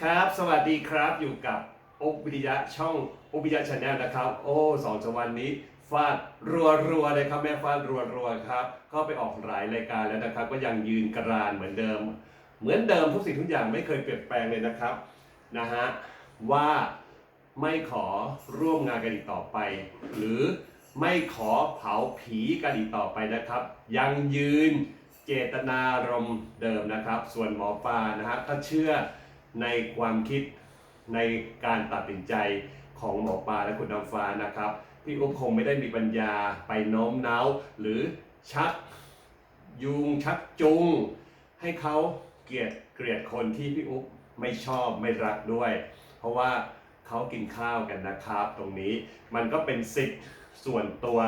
ครับ สวัสดีครับอยู่กับอุบวิทยะช่องอุบวิทยะชาแนลนะครับ โอ้สองสามวันนี้ฟาดรัวๆเลยครับแม่ฟาดรัวๆครับ ก็ไปออกหลายรายการแล้วนะครับ ก็ยังยืนกรานเหมือนเดิม เหมือนเดิมทุกสิ่งทุกอย่างไม่เคยเปลี่ยนแปลงเลยนะครับนะฮะว่าไม่ขอร่วมงานกันอีกต่อไป หรือไม่ขอเผาผีกันอีกต่อไปนะครับ ยังยืนเจตนารมณ์เดิมนะครับ ส่วนหมอปลานะฮะก็เชื่อ ในความคิดในการตัดสินใจของหมอปลาและคุณน้ำฟ้านะครับพี่อุ๊บคงไม่ได้มีปัญญาไปโน้มน้าวหรือชักยูงชักจูงให้เขาเกลียดเกลียดคนที่พี่อุ๊บไม่ชอบไม่รักด้วย เพราะว่าเขากินข้าวกันนะครับ ตรงนี้มันก็เป็นสิทธิ์ส่วนตัว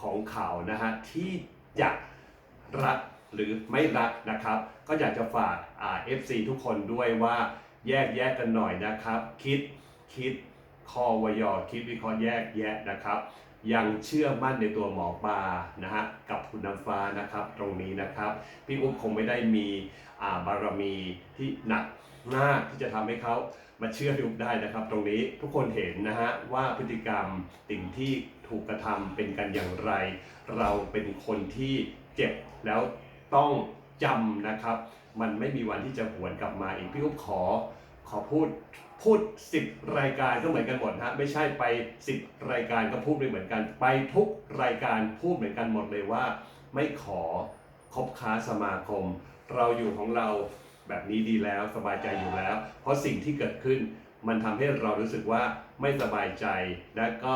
ของเขานะฮะที่จะรักหรือไม่รักนะครับ ก็อยากจะฝากเอ่า FC ทุกคนด้วยว่า แยกแยกกันหน่อยนะครับ คิดคิดคอวยอคิดวิเคราะห์แยกแยะนะครับ ยังเชื่อมั่นในตัวหมอปลานะฮะกับคุณน้ำฟ้านะครับ ตรงนี้นะครับ พี่อุ๊บคงไม่ได้มีาบารมีที่หนักมากที่จะทำให้เขามาเชื่อพี่อุ๊บได้นะครับ ตรงนี้ทุกคนเห็นนะฮะว่าพฤติกรรมสิ่งที่ถูกกระทำเป็นกันอย่างไร เราเป็นคนที่เจ็บแล้วต้องจำนะครับ มันไม่มีวันที่จะหวนกลับมาอีกพี่อุ๊บขอ ขอพูดพูดสิบรายการก็เหมือนกันหมดฮะไม่ใช่ไปสิบรายการก็พูดไม่เหมือนกัน ไปทุกรายการพูดเหมือนกันหมดเลยว่า ไม่ขอคบค้าสมาคม เราอยู่ของเราแบบนี้ดีแล้วสบายใจอยู่แล้ว เพราะสิ่งที่เกิดขึ้น มันทำให้เรารู้สึกว่าไม่สบายใจ และก็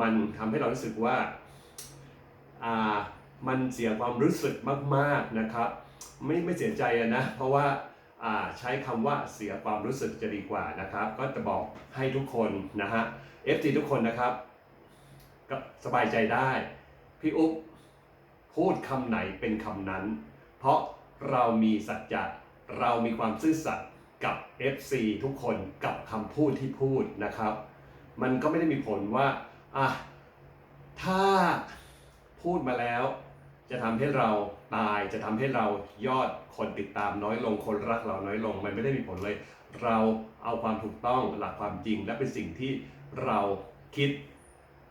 มันทำให้เรารู้สึกว่าอ่ามันเสียความรู้สึกมาก ๆนะครับ ไม่ไม่เสียใจนะ เพราะว่า ใช้คำว่าเสียความรู้สึกจะดีกว่านะครับ ก็จะบอกให้ทุกคนนะฮะ FT ทุกคนนะครับก็สบายใจได้ พี่อุ๊บพูดคำไหนเป็นคำนั้น เพราะเรามีสัจจะเรามีความซื่อสัตย์กับ FC ทุกคนกับคำพูดที่พูดนะครับ มันก็ไม่ได้มีผลว่าอะถ้าพูดมาแล้ว จะทำให้เราตายจะทำให้เรายอดคนติดตามน้อยลงคนรักเราน้อยลง มันไม่ได้มีผลเลย เราเอาความถูกต้องหลักความจริง และเป็นสิ่งที่เราคิด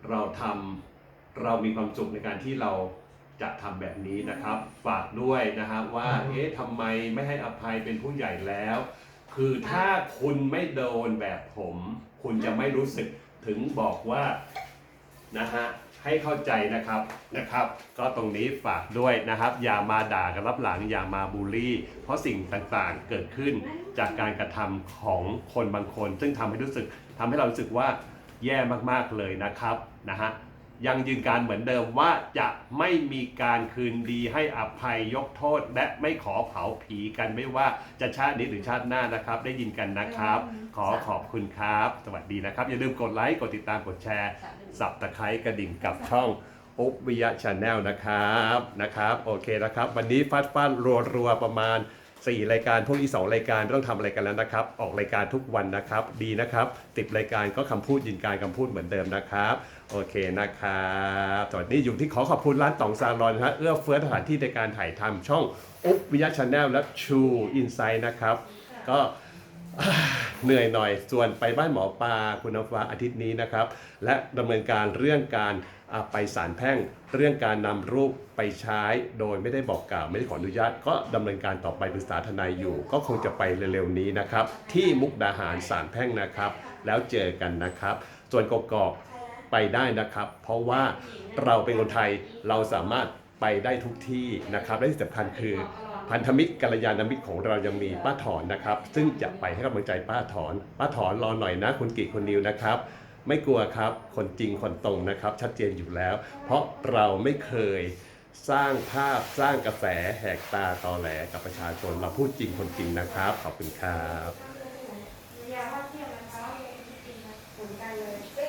เราทำเรามีความสุขในการที่เราจะทำแบบนี้นะครับ ฝากด้วยนะฮะว่าเอ๊ะทำไมไม่ให้อภัยเป็นผู้ใหญ่แล้ว คือถ้าคุณไม่โดนแบบผม คุณจะไม่รู้สึกถึงบอกว่านะฮะ ให้เข้าใจนะครับนะครับ ก็ตรงนี้ฝากด้วยนะครับ อย่ามาด่ากันรับหลังอย่ามาบูลลี่ เพราะสิ่งต่างๆเกิดขึ้นจากการกระทำของคนบางคน ซึ่งทำให้รู้สึกทำให้เรารู้สึกว่าแย่มากๆเลยนะครับนะฮะ ยังยืนการเหมือนเดิมว่าจะไม่มีการคืนดีให้อภัยยกโทษ และไม่ขอเผาผีกันไม่ว่าจะชาตินี้หรือชาติหน้านะครับ ได้ยินกันนะครับ ขอขอบคุณครับ สวัสดีนะครับ อย่าลืมกดไลค์กดติดตามกดแชร์สับตะไคร้กระดิ่งกับช่องอุ๊บวิยะชาแนลนะครับนะครับโอเคนะครับ วันนี้ฟาดฟาดรัวรัวๆประมาณ 4 รายการพวกนี้2รายการต้องทำอะไรกันแล้วนะครับ ออกรายการทุกวันนะครับ ดีนะครับติดรายการก็คำพูดยืนการคำพูดเหมือนเดิมนะครับ โอเคนะครับตอนนี้อยู่ที่ขอขอบคุณร้านต๋องซาลอนฮะเอื้อเฟื้อสถานที่ในการถ่ายทำช่องอุ๊บวิยะชาแนลและชูอินไซด์นะครับ ก็เหนื่อยหน่อย ส่วนไปบ้านหมอปลาคุณน้ำฟ้าอาทิตย์นี้นะครับ และดำเนินการเรื่องการไปศาลแพ่ง เรื่องการนำรูปไปใช้โดยไม่ได้บอกกล่าวไม่ได้ขออนุญาต ก็ดำเนินการต่อไปปรึกษาทนายอยู่ ก็คงจะไปเร็วๆนี้นะครับ ที่มุกดาหารศาลแพ่งนะครับ แล้วเจอกันนะครับ ส่วนกกอก ไปได้นะครับ เพราะว่าเราเป็นคนไทยเราสามารถไปได้ทุกที่นะครับและที่สำคัญคือพันธมิตรกัลยาณมิตรของเรายังมีป้าถอนนะครับ ซึ่งจะไปให้กำลังใจป้าถอน ป้าถอนรอหน่อยนะคุณกีคนนิวนะครับ ไม่กลัวครับคนจริงคนตรงนะครับ ชัดเจนอยู่แล้ว เพราะเราไม่เคยสร้างภาพสร้างกระแสแหกตาตอแหลกับประชาชนมาพูดจริงคนจริงนะครับ ขอบคุณครับยาว่าเทียมนะคะจริงๆเหมือนกันเลย